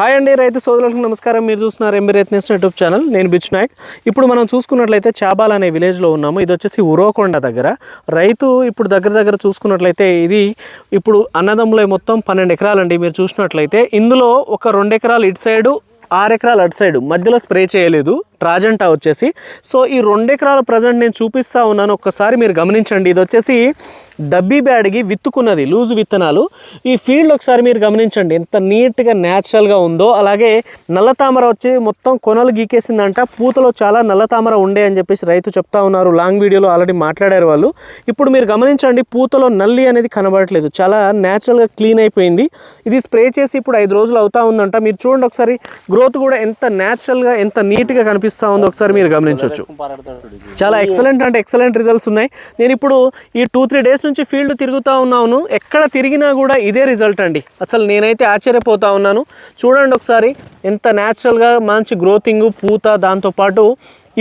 Hi అండి రైతు సోదరులకు నమస్కారం. మీరు చూస్తున్నారు ఎంబీ రైతు యూట్యూబ్ ఛానల్. నేను బిచ్ నాయక్. ఇప్పుడు మనం చూసుకున్నట్లయితే చాబాల్ అనే విలేజ్లో ఉన్నాము. ఇది వచ్చేసి ఉరోకొండ దగ్గర. రైతు ఇప్పుడు దగ్గర దగ్గర చూసుకున్నట్లయితే ఇది ఇప్పుడు అన్నదమ్ముల మొత్తం పన్నెండు ఎకరాలండి. మీరు చూసినట్లయితే ఇందులో ఒక రెండు ఎకరాలు ఇటు సైడు ఆరు ఎకరాలు అటు సైడ్ మధ్యలో స్ప్రే చేయలేదు. ట్రాజెంటా వచ్చేసి. సో ఈ రెండు ఎకరాల ప్రజెంట్ నేను చూపిస్తా ఉన్నాను. ఒక్కసారి మీరు గమనించండి. ఇది వచ్చేసి డబ్బీ బ్యాడ్కి విత్తుకున్నది లూజు విత్తనాలు. ఈ ఫీల్డ్ ఒకసారి మీరు గమనించండి ఎంత నీట్గా న్యాచురల్గా ఉందో. అలాగే నల్ల తామర వచ్చి మొత్తం కొనలు గీకేసిందంట. పూతలో చాలా నల్ల తామర ఉండే అని చెప్పేసి రైతు చెప్తా ఉన్నారు. లాంగ్ వీడియోలో ఆల్రెడీ మాట్లాడారు వాళ్ళు. ఇప్పుడు మీరు గమనించండి పూతలో నల్లి అనేది కనబడట్లేదు. చాలా న్యాచురల్గా క్లీన్ అయిపోయింది. ఇది స్ప్రే చేసి ఇప్పుడు ఐదు రోజులు అవుతా ఉందంట. మీరు చూడండి ఒకసారి గ్రోత్ కూడా ఎంత న్యాచురల్గా ఎంత నీట్గా కనిపిస్తూ ఉందో ఒకసారి మీరు గమనించవచ్చు చాలా ఎక్సలెంట్ అంటే ఎక్సలెంట్ రిజల్ట్స్ ఉన్నాయి. నేను ఇప్పుడు ఈ టూ త్రీ డేస్ నుంచి ఫీల్డ్ తిరుగుతూ ఉన్నాను ఎక్కడ తిరిగినా కూడా ఇదే రిజల్ట్ అండి. అసలు నేనైతే ఆశ్చర్యపోతూ ఉన్నాను. చూడండి ఒకసారి ఎంత న్యాచురల్గా మంచి గ్రోతింగ్ పూత దాంతోపాటు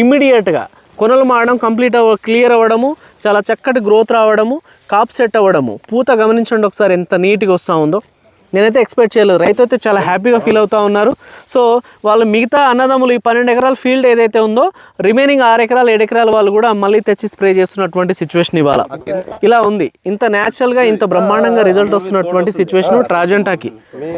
ఇమ్మీడియట్గా కొనలు మారడం కంప్లీట్ అవ్వ క్లియర్ అవ్వడము చాలా చక్కటి గ్రోత్ రావడము కాప్ సెట్ అవ్వడము. పూత గమనించండి ఒకసారి ఎంత నీట్గా వస్తూ ఉందో. నేనైతే ఎక్స్పెక్ట్ చేయలేదు. రైతు అయితే చాలా హ్యాపీగా ఫీల్ అవుతూ ఉన్నారు. సో వాళ్ళు మిగతా అన్నదమ్ములు ఈ పన్నెండు ఎకరాల ఫీల్డ్ ఏదైతే ఉందో రిమైనింగ్ ఆరు ఎకరాలు ఏడు ఎకరాల వాళ్ళు కూడా మళ్ళీ తెచ్చి స్ప్రే చేస్తున్నటువంటి సిచ్యువేషన్ ఇవాళ. ఇలా ఉంది. ఇంత న్యాచురల్గా ఇంత బ్రహ్మాండంగా రిజల్ట్ వస్తున్నటువంటి సిచ్యువేషన్ ట్రాజెంటాకి.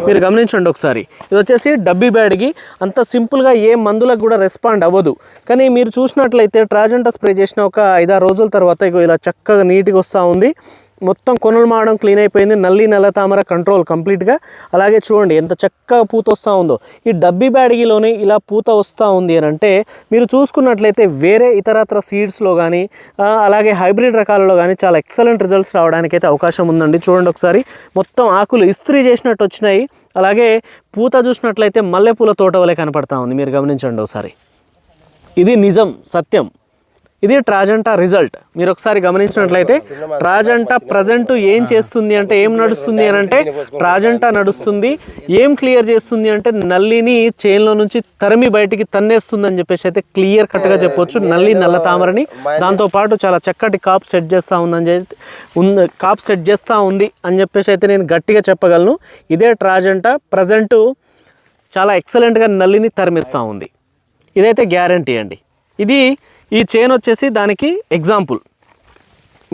మీరు గమనించండి ఒకసారి. ఇది వచ్చేసి డబ్బీ బ్యాడ్కి అంత సింపుల్గా ఏ మందులకు కూడా రెస్పాండ్ అవ్వదు. కానీ మీరు చూసినట్లయితే ట్రాజెంటా స్ప్రే చేసిన ఒక ఐదారు రోజుల తర్వాత ఇగో ఇలా చక్కగా నీట్గా వస్తూ ఉంది. మొత్తం కొనలు మాడడం క్లీన్ అయిపోయింది. నల్లి నల్ల తామర కంట్రోల్ కంప్లీట్గా అలాగే చూడండి ఎంత చక్కగా పూత వస్తూ ఉందో. ఈ డబ్బీ బ్యాడగిలోనే ఇలా పూత వస్తూ ఉంది అని అంటే మీరు చూసుకున్నట్లయితే వేరే ఇతరత్ర సీడ్స్లో కానీ అలాగే హైబ్రిడ్ రకాలలో కానీ చాలా ఎక్సలెంట్ రిజల్ట్స్ రావడానికి అయితే అవకాశం ఉందండి. చూడండి ఒకసారి. మొత్తం ఆకులు ఇస్త్రీ చేసినట్టు వచ్చినాయి. అలాగే పూత చూసినట్లయితే మల్లెపూల తోట వలె కనపడతా ఉంది. మీరు గమనించండి ఒకసారి. ఇది నిజం సత్యం. ఇది ట్రాజెంటా రిజల్ట్. మీరు ఒకసారి గమనించినట్లయితే ట్రాజెంటా ప్రజెంట్ ఏం చేస్తుంది అంటే ఏం నడుస్తుంది అని అంటే ట్రాజెంటా నడుస్తుంది ఏం క్లియర్ చేస్తుంది అంటే నల్లిని చైన్లో నుంచి తరిమి బయటికి తన్నేస్తుంది అని చెప్పేసి అయితే క్లియర్ కట్గా చెప్పొచ్చు. నల్లి నల్ల తామరని దాంతోపాటు చాలా చక్కటి కాప్ సెట్ చేస్తూ ఉందని చెప్పి ఉంది కాప్ సెట్ చేస్తూ ఉంది అని చెప్పేసి అయితే నేను గట్టిగా చెప్పగలను. ఇదే ట్రాజెంటా ప్రజెంట్ చాలా ఎక్సలెంట్గా నల్లిని తరిమిస్తూ ఉంది. ఇదైతే గ్యారంటీ అండి. ఇది ఈ చైన్ వచ్చేసి దానికి ఎగ్జాంపుల్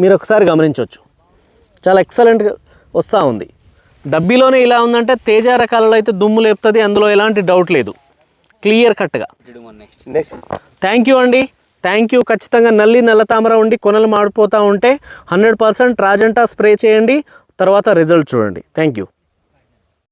మీరు ఒకసారి గమనించవచ్చు. చాలా ఎక్సలెంట్గా వస్తూ ఉంది. డబ్బీలోనే ఇలా ఉందంటే తేజ రకాలలో అయితే దుమ్ము లేపుతుంది అందులో ఎలాంటి డౌట్ లేదు. క్లియర్ కట్గా నెక్స్ట్ థ్యాంక్ యూ అండి. థ్యాంక్ యూ ఖచ్చితంగా నల్లి నల్ల తామర ఉండి కొనలు మాడిపోతూ ఉంటే హండ్రెడ్ పర్సెంట్ రాజంటా స్ప్రే చేయండి. తర్వాత రిజల్ట్ చూడండి. Thank you